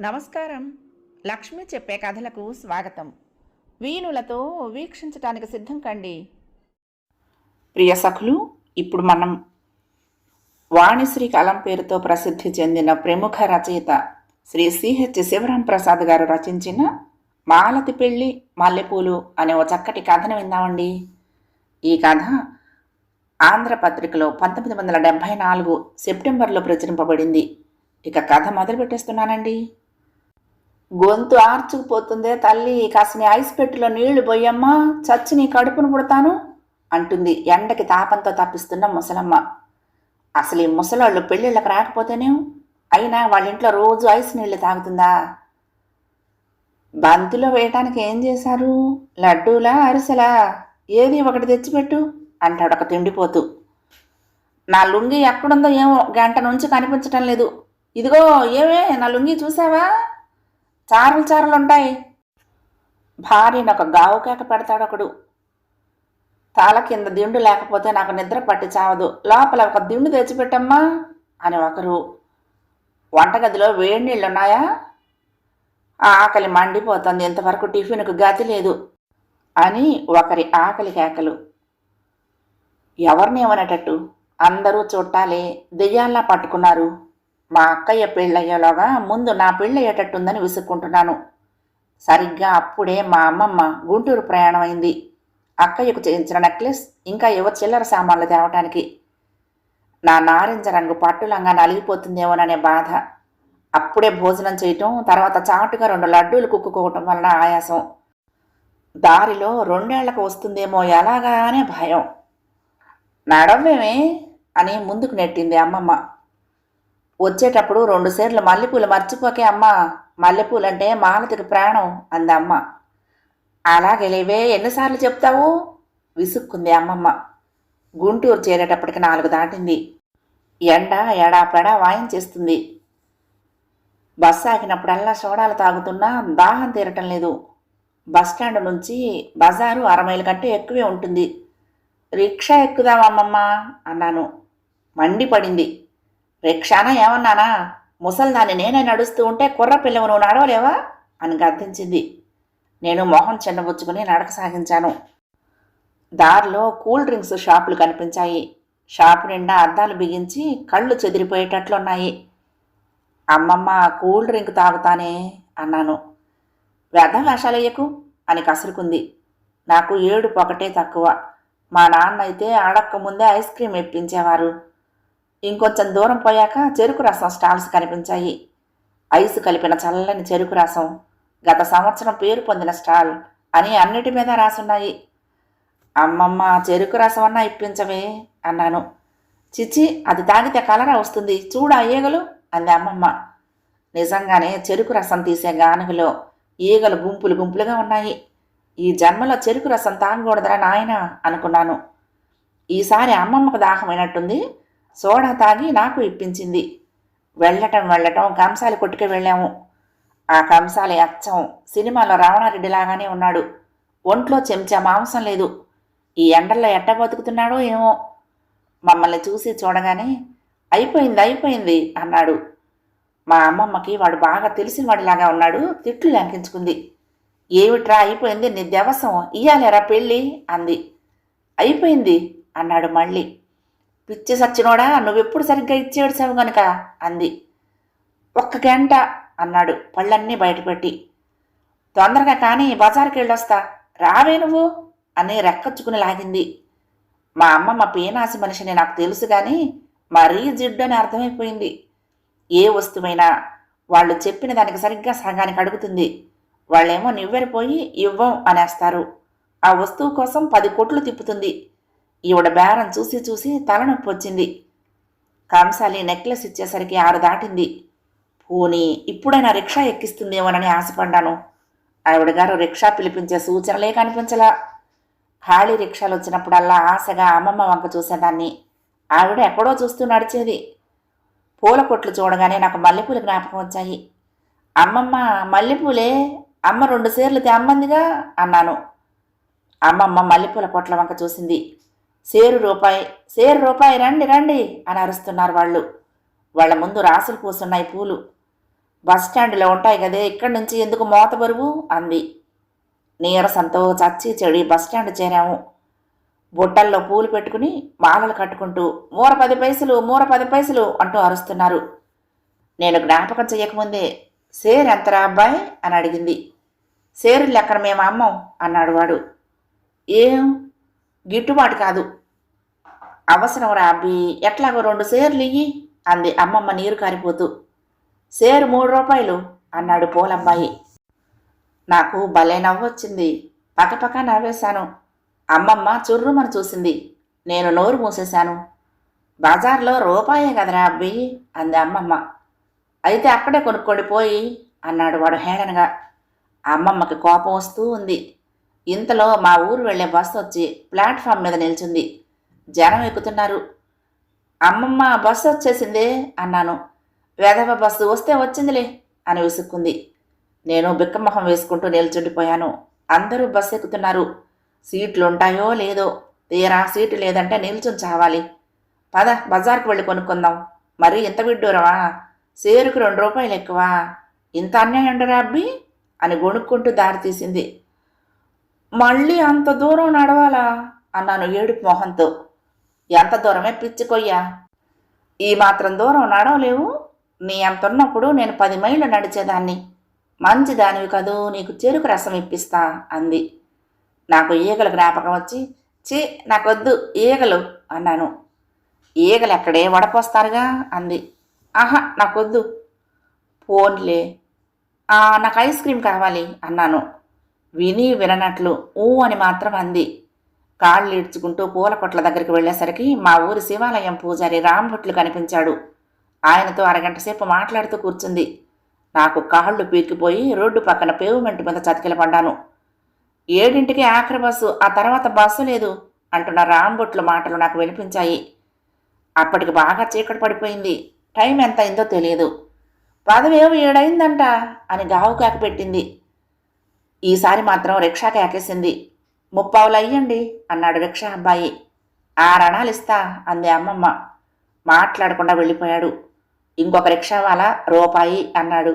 నమస్కారం. లక్ష్మి చెప్పే కథలకు స్వాగతం. వీణులతో వీక్షించటానికి సిద్ధం కండి. ప్రియ సఖులు ఇప్పుడు మనం వాణిశ్రీ కలం పేరుతో ప్రసిద్ధి చెందిన ప్రముఖ రచయిత శ్రీ సిహెచ్ శివరాం ప్రసాద్ గారు రచించిన మాలతి పెళ్ళి మల్లెపూలు అనే ఓ చక్కటి కథను విందామండి. ఈ కథ ఆంధ్రపత్రికలో పంతొమ్మిది వందల డెబ్భై నాలుగు సెప్టెంబర్లో ప్రచురింపబడింది. ఇక కథ మొదలు పెట్టేస్తున్నానండి. గొంతు ఆర్చుకుపోతుందే తల్లి కాసిన ఐస్ పెట్టిలో నీళ్ళు పోయమ్మా చచ్చి నీ కడుపును పుడతాను అంటుంది ఎండకి తాపంతో తప్పిస్తున్న ముసలమ్మ. అసలు ఈ ముసలాళ్ళు పెళ్ళిళ్ళకి రాకపోతేనే అయినా వాళ్ళ ఇంట్లో రోజు ఐస్ నీళ్ళు తాగుతుందా? బంతిలో వేయటానికి ఏం చేశారు? లడ్డూలా అరిసెలా? ఏది ఒకటి తెచ్చిపెట్టు. అంటాడు ఒక తిండిపోతూ. నా లుంగి ఎక్కడుందో ఏమో గంట నుంచి కనిపించటం లేదు. ఇదిగో ఏమే నా లుంగి చూసావా? చారలు చారలు ఉంటాయి భార్యను ఒక గావు కేక పెడతాడు ఒకడు తల కింద దిండు లేకపోతే నాకు నిద్ర పట్టి చావదు. లోపల ఒక దిండు తెచ్చిపెట్టమ్మా అని ఒకరు. వంటగదిలో వేడి నీళ్ళు ఉన్నాయా ఆకలి మండిపోతుంది. ఇంతవరకు టిఫిన్కు గతి లేదు అని ఒకరి ఆకలి కేకలు. ఎవరిని ఏమనేటట్టు? అందరూ చుట్టాలే దెయ్యాల్లా పట్టుకున్నారు. మా అక్కయ్య పెళ్ళయ్యేలోగా ముందు నా పెళ్ళయ్యేటట్టుందని విసుక్కుంటున్నాను. సరిగ్గా అప్పుడే మా అమ్మమ్మ గుంటూరు ప్రయాణం అయింది అక్కయ్యకు చేయించిన నెక్లెస్ ఇంకా ఏవో చిల్లర సామాన్లు తేవటానికి. నా నారింజ రంగు పట్టులంగా నలిగిపోతుందేమోననే బాధ. అప్పుడే భోజనం చేయటం తర్వాత చాటుగా రెండు లడ్డూలు కుక్కుకోవటం వలన ఆయాసం. దారిలో రెండేళ్ళకు వస్తుందేమో ఎలాగానే భయం. నడవేమే అని ముందుకు నెట్టింది అమ్మమ్మ. వచ్చేటప్పుడు రెండు సేర్లు మల్లెపూలు మర్చిపోకే అమ్మ మల్లెపూలంటే మాలతికి ప్రాణం అంది అమ్మ. అలాగే లేవే ఎన్నిసార్లు చెప్తావు? విసుక్కుంది అమ్మమ్మ. గుంటూరు చేరేటప్పటికి నాలుగు దాటింది. ఎండ ఎడాపెడా వాయించేస్తుంది. బస్సు ఆగినప్పుడల్లా సోడాలు తాగుతున్నా దాహం తీరటం లేదు. బస్టాండ్ నుంచి బజారు అరమైలు కంటే ఎక్కువే ఉంటుంది. రిక్షా ఎక్కుదామమ్మమ్మ అన్నాను. మండిపడింది రిక్షానా ఏమన్నానా? ముసల్దాన్ని నేనే నడుస్తూ ఉంటే కుర్ర పిల్లవు నువ్వు నడవలేవా? అని గద్దించింది. నేను మొహం చిన్నబుచ్చుకుని నడక సాగించాను. దారిలో కూల్ డ్రింక్స్ షాపులు కనిపించాయి. షాపు నిండా అద్దాలు బిగించి కళ్ళు చెదిరిపోయేటట్లున్నాయి. అమ్మమ్మ కూల్ డ్రింక్ తాగుతానే అన్నాను. వ్యర్థం వేషాలయ్యకు అని కసురుకుంది. నాకు ఏడు పొకటే తక్కువ. మా నాన్న అయితే ఆడక్క ముందే ఐస్ క్రీమ్ ఇప్పించేవారు. ఇంకొంచెం దూరం పోయాక చెరుకు రసం స్టాల్స్ కనిపించాయి. ఐస్ కలిపిన చల్లని చెరుకు రసం గత సంవత్సరం పేరు పొందిన స్టాల్ అని అన్నిటి మీద రాసున్నాయి. అమ్మమ్మ చెరుకు రసం అన్నా ఇప్పించవే అన్నాను. చిచ్చి అది తాగితే కలరా వస్తుంది చూడు ఆ ఈగలు? అంది అమ్మమ్మ. నిజంగానే చెరుకు రసం తీసే గానుగలో ఈగలు గుంపులు గుంపులుగా ఉన్నాయి. ఈ జన్మలో చెరుకు రసం తాగకూడదురా నాయన అనుకున్నాను. ఈసారి అమ్మమ్మకు దాహమైనట్టుంది. సోడా తాగి నాకు ఇప్పించింది. వెళ్ళటం వెళ్ళటం కంసాలి కొట్టుకు వెళ్ళాము. ఆ కంసాలి అచ్చం. సినిమాలో రావణారెడ్డిలాగానే ఉన్నాడు. ఒంట్లో చెంచా మాంసం లేదు. ఈ ఎండల్లో ఎట్ట బతుకుతున్నాడో ఏమో. మమ్మల్ని చూసి చూడగానే అయిపోయింది అయిపోయింది అన్నాడు. మా అమ్మమ్మకి వాడు బాగా తెలిసిన వాడిలాగా ఉన్నాడు. తిట్లు లంకించుకుంది. ఏమిట్రా? అయిపోయింది నీ దేవసం. ఇయ్యాలేరా పెళ్ళి అంది. అయిపోయింది అన్నాడు మళ్ళీ. పిచ్చి సచ్చినోడా నువ్వెప్పుడు సరిగ్గా ఇచ్చేడ్చావు గనుక అంది. ఒక్క గంట అన్నాడు పళ్ళన్నీ బయటపెట్టి. తొందరగా కానీ బజార్కి వెళ్ళొస్తా రావే నువ్వు అని రెక్కచ్చుకుని లాగింది. మా అమ్మ మా పీనాసి మనిషిని నాకు తెలుసు కానీ మరీ జిడ్డు అని అర్థమైపోయింది. ఏ వస్తువైనా వాళ్ళు చెప్పిన దానికి సరిగ్గా సగానికి అడుగుతుంది. వాళ్ళేమో నివ్వెరిపోయి ఇవ్వం అనేస్తారు. ఆ వస్తువు కోసం పది కోట్లు తిప్పుతుంది. ఈవిడ బేరం చూసి చూసి తలనొప్పి వచ్చింది. కంసాలి నెక్లెస్ ఇచ్చేసరికి ఆరు దాటింది. పోనీ ఇప్పుడైనా రిక్షా ఎక్కిస్తుందేమోనని ఆశపడ్డాను. ఆవిడ గారు రిక్షా పిలిపించే సూచనలే కనిపించలా. ఖాళీ రిక్షాలు వచ్చినప్పుడల్లా ఆశగా అమ్మమ్మ వంక చూసేదాన్ని. ఆవిడ ఎక్కడో చూస్తూ నడిచేది. పూల కొట్లు చూడగానే నాకు మల్లెపూలు జ్ఞాపకం వచ్చాయి. అమ్మమ్మ మల్లెపూలే అమ్మ రెండు సేర్లు తెమ్మందిగా అన్నాను. అమ్మమ్మ మల్లెపూల పొట్ల వంక చూసింది. సేరు రూపాయి సేరు రూపాయి రండి రండి అని అరుస్తున్నారు వాళ్ళు. వాళ్ళ ముందు రాసులు పూసున్నాయి పూలు. బస్ స్టాండ్లో ఉంటాయి కదే ఇక్కడి నుంచి ఎందుకు మోత బరువు? అంది. నీరసంతో చచ్చి చెడి బస్ స్టాండ్ చేరాము. బుట్టల్లో పూలు పెట్టుకుని మాలలు కట్టుకుంటూ మూర పది పైసలు మూర పది పైసలు అంటూ అరుస్తున్నారు. నేను జ్ఞాపకం చేయకముందే సేర్ ఎంతరా అబ్బాయి? అని అడిగింది. సేరులు లెక్కన మేము అమ్మం? అన్నాడు వాడు. ఏం? గిట్టుబాటు కాదు. అవసరం రా ఎట్లాగో రెండు సేర్లు ఇయ్యి అంది అమ్మమ్మ నీరు కారిపోతూ. సేరు మూడు రూపాయలు అన్నాడు పోలమ్మాయి నాకు భలే నవ్వొచ్చింది. పక్కపక్క నవ్వేశాను. అమ్మమ్మ చుర్రుమని చూసింది. నేను నోరు మూసేశాను. బజార్లో రూపాయే కదరా అబ్బి అంది అమ్మమ్మ. అయితే అక్కడే కొనుక్కోండి పోయి అన్నాడు వాడు హేళనగా. అమ్మమ్మకి కోపం వస్తూ ఉంది. ఇంతలో మా ఊరు వెళ్ళే బస్సు వచ్చి ప్లాట్ఫామ్ మీద నిల్చుంది. జనం ఎక్కుతున్నారు. అమ్మమ్మ బస్సు వచ్చేసిందే అన్నాను. వేదవ బస్సు వస్తే వచ్చిందిలే అని విసుక్కుంది. నేను బిక్కమొహం వేసుకుంటూ నిల్చుండిపోయాను. అందరూ బస్సు ఎక్కుతున్నారు. సీట్లు ఉంటాయో లేదో తీరా సీటు లేదంటే నిల్చుని చావాలి. పద బజార్కి వెళ్ళి కొనుక్కుందాం. మరి ఇంత విడ్డూరవా సేరుకు రెండు రూపాయలు ఎక్కువ ఇంత అన్యాయం ఉండరా అబ్బి! అని గొణుక్కుంటూ దారితీసింది మళ్ళీ అంత దూరం నడవాలా? అన్నాను ఏడుపు మొహంతో. ఎంత దూరమే పిచ్చికొయ్యా ఈ మాత్రం దూరం నడవలేవు. నీ అంత ఉన్నప్పుడు నేను పది మైళ్ళు నడిచేదాన్ని. మంచి దానివి కదూ నీకు చెరుకు రసం ఇప్పిస్తా అంది. నాకు ఈగల జ్ఞాపకం వచ్చి చే నాకొద్దు ఈగలు అన్నాను. ఈగలు ఎక్కడే వడపోస్తారుగా అంది. ఆహా నాకొద్దు. పోన్లే నాకు ఐస్ క్రీమ్ కావాలి అన్నాను. విని విననట్లు ఊ అని మాత్రం అంది. కాళ్ళు ఈడ్చుకుంటూ పూల కొట్ల దగ్గరికి వెళ్ళేసరికి మా ఊరి శివాలయం పూజారి రాంభట్లు కనిపించాడు. ఆయనతో అరగంట సేపు మాట్లాడుతూ కూర్చుంది. నాకు కాళ్ళు పీకిపోయి రోడ్డు పక్కన పేవ్మెంట్ మీద చతికిల పడ్డాను. ఏడింటికి ఆఖరి బస్సు ఆ తర్వాత బస్సు లేదు అంటున్న రాంబొట్ల మాటలు నాకు వినిపించాయి. అప్పటికి బాగా చీకటి పడిపోయింది. టైం ఎంత అయిందో తెలియదు. పదవేమో ఏడైందంట అని గావు కేక పెట్టింది. ఈసారి మాత్రం రిక్షా కేకేసింది. ముప్పావులు అయ్యండి అన్నాడు రిక్షా అబ్బాయి. ఆ రణాలు ఇస్తా అంది అమ్మమ్మ. మాట్లాడకుండా వెళ్ళిపోయాడు. ఇంకొక రిక్షా వాళ్ళ రూపాయి అన్నాడు.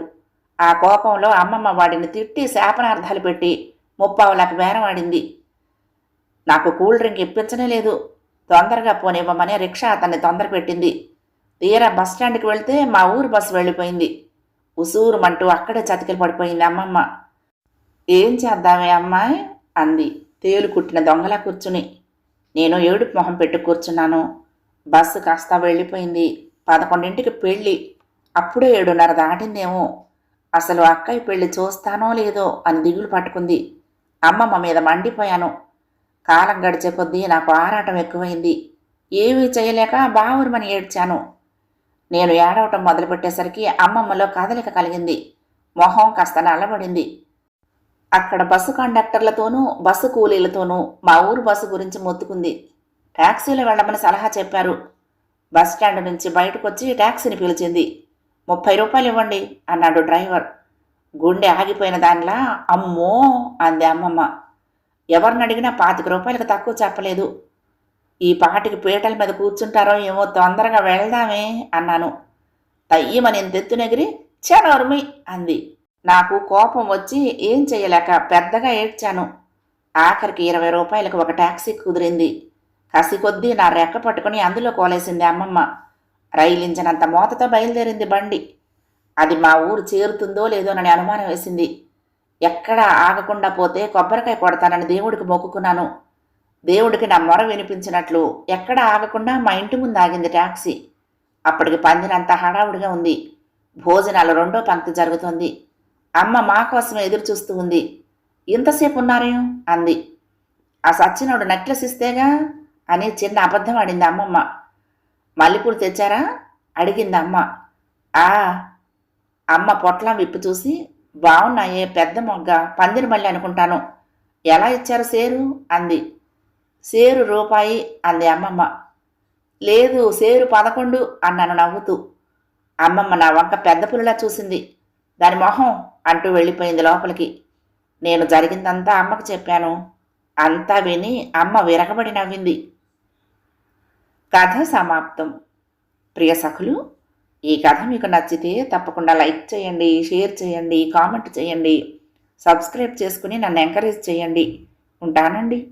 ఆ కోపంలో అమ్మమ్మ వాడిని తిట్టి శాపనార్థాలు పెట్టి ముప్పావులకు బేరం నాకు కూల్ డ్రింక్ ఇప్పించనే లేదు. తొందరగా పోనివ్వమని రిక్షా అతన్ని తొందర పెట్టింది తీరా బస్ స్టాండ్కి వెళ్తే మా ఊరు బస్సు వెళ్ళిపోయింది. ఉసూరుమంటూ అక్కడే చతికిలు పడిపోయింది అమ్మమ్మ. ఏం చేద్దామే అమ్మాయి? అంది. తేలు కుట్టిన దొంగలా కూర్చుని. నేను ఏడుపు మొహం పెట్టు కూర్చున్నాను. బస్సు కాస్త వెళ్ళిపోయింది. పదకొండింటికి పెళ్ళి. అప్పుడే ఏడున్నర దాటిందేమో. అసలు అక్కయ్య పెళ్ళి చూస్తానో లేదో అని దిగులు పట్టుకుంది. అమ్మమ్మ మీద మండిపోయాను. కాలం గడిచే కొద్దీ నాకు ఆరాటం ఎక్కువైంది. ఏమీ చేయలేక బావురమని ఏడ్చాను. నేను ఏడవటం మొదలుపెట్టేసరికి అమ్మమ్మలో కదలిక కలిగింది. మొహం కాస్త నల్లబడింది. అక్కడ బస్సు కండక్టర్లతోనూ బస్సు కూలీలతోనూ మా ఊరు బస్సు గురించి మొత్తుకుంది. ట్యాక్సీలో వెళ్ళమని సలహా చెప్పారు. బస్ స్టాండ్ నుంచి బయటకు వచ్చి ట్యాక్సీని పిలిచింది. ముప్పై రూపాయలు ఇవ్వండి అన్నాడు డ్రైవర్. గుండె ఆగిపోయిన దానిలా అమ్మో అంది అమ్మమ్మ. ఎవరిని అడిగినా పాతిక రూపాయలకు తక్కువ చెప్పలేదు. ఈ పాటికి పీటల మీద కూర్చుంటారో ఏమో తొందరగా వెళ్దామే అన్నాను. తయ్యమని తెత్తునెగిరి చనోర్మి అంది. నాకు కోపం వచ్చి ఏం చేయలేక పెద్దగా ఏడ్చాను. ఆఖరికి ఇరవై రూపాయలకు ఒక ట్యాక్సీ కుదిరింది. కసి కొద్దీ నా రెక్క పట్టుకుని అందులో కోలేసింది అమ్మమ్మ. రైలించినంత మోతతో బయలుదేరింది బండి. అది మా ఊరు చేరుతుందో లేదోనని అనుమానం వేసింది. ఎక్కడా ఆగకుండా పోతే కొబ్బరికాయ కొడతానని దేవుడికి మొక్కుకున్నాను. దేవుడికి నా మొర వినిపించినట్లు ఎక్కడ ఆగకుండా మా ఇంటి ముందు ఆగింది ట్యాక్సీ అప్పటికి పందినంత హడావుడిగా ఉంది. భోజనాలు రెండో పంక్తి జరుగుతోంది. అమ్మ మా కోసం ఎదురు చూస్తూ ఉంది. ఇంతసేపు ఉన్నారేం? అంది. ఆ సచ్చినోడు నెక్లెస్ ఇస్తేగా? అని చిన్న అబద్ధం ఆడింది అమ్మమ్మ. మల్లెపూలు తెచ్చారా? అడిగింది అమ్మ. ఆ. అమ్మ పొట్లం విప్పి చూసి బాగున్నాయే పెద్ద మొగ్గ పందిరి మళ్ళీ అనుకుంటాను. ఎలా ఇచ్చారు సేరు? అంది. సేరు రూపాయి అంది అమ్మమ్మ. లేదు సేరు పదకొండు అన్నాను నవ్వుతూ. అమ్మమ్మ నా వంక పెద్ద పులిలా చూసింది. దాని మొహం అంటూ వెళ్ళిపోయింది లోపలికి. నేను జరిగిందంతా అమ్మకు చెప్పాను. అంతా విని అమ్మ విరగబడి నవ్వింది. కథ సమాప్తం. ప్రియ సఖులు ఈ కథ మీకు నచ్చితే తప్పకుండా లైక్ చేయండి షేర్ చేయండి కామెంట్ చేయండి. సబ్స్క్రైబ్ చేసుకుని నన్ను ఎంకరేజ్ చేయండి. ఉంటానండి.